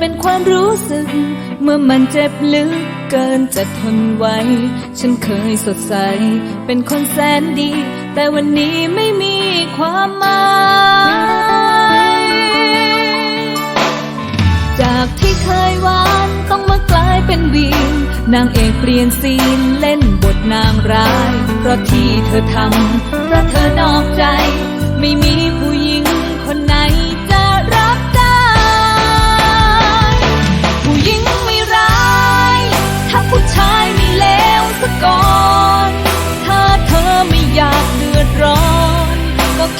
เป็นความรู้สึก เมื่อมันเจ็บลึกเกินจะทนไหวฉันเคยสดใส เป็นคนแสนดี แต่วันนี้ไม่มีความหมาย จากที่เคยหวานต้องมากลายเป็นวีนนางเอกเปลี่ยนซีนเล่นบทนางร้าย เพราะที่เธอทำเพราะเธอนอกใจ ไม่มีผู้หญิงคนไหนจะ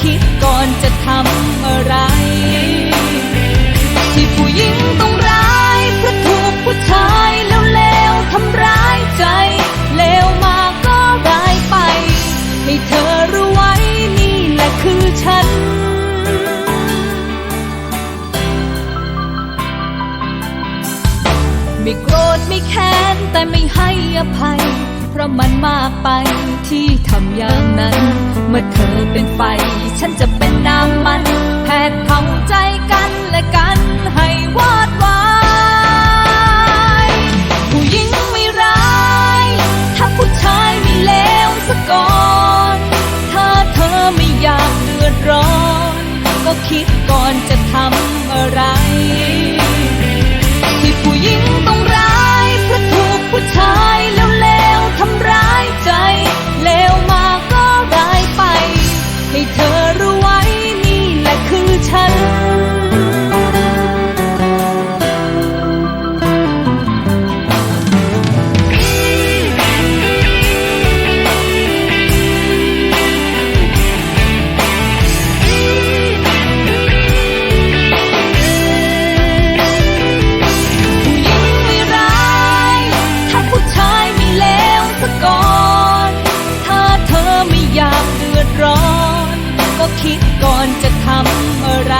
คิดก่อนจะทำอะไร ที่ผู้หญิงต้องร้ายเพราะถูกผู้ชายแล้วๆทำร้ายใจ เลวมาก็ร้ายไป ให้เธอรู้ไว้นี่แหละคือฉัน ไม่โกรธไม่แค้นแต่ไม่ให้อภัย เพราะมันมากไปที่ทำอย่างนั้น เมื่อเธอเป็นไฟ ฉันจะเป็นน้ำมันแผดเผาใจกันและกันให้วอดวายผู้หญิงไม่ร้าย ถ้าผู้ชายไม่เลวสะก่อนถ้าเธอไม่อยากเดือดร้อน ก็คิดก่อนจะทำอะไร อไม่อยากเดือดร้อน ก็คิดก่อนจะทำอะไร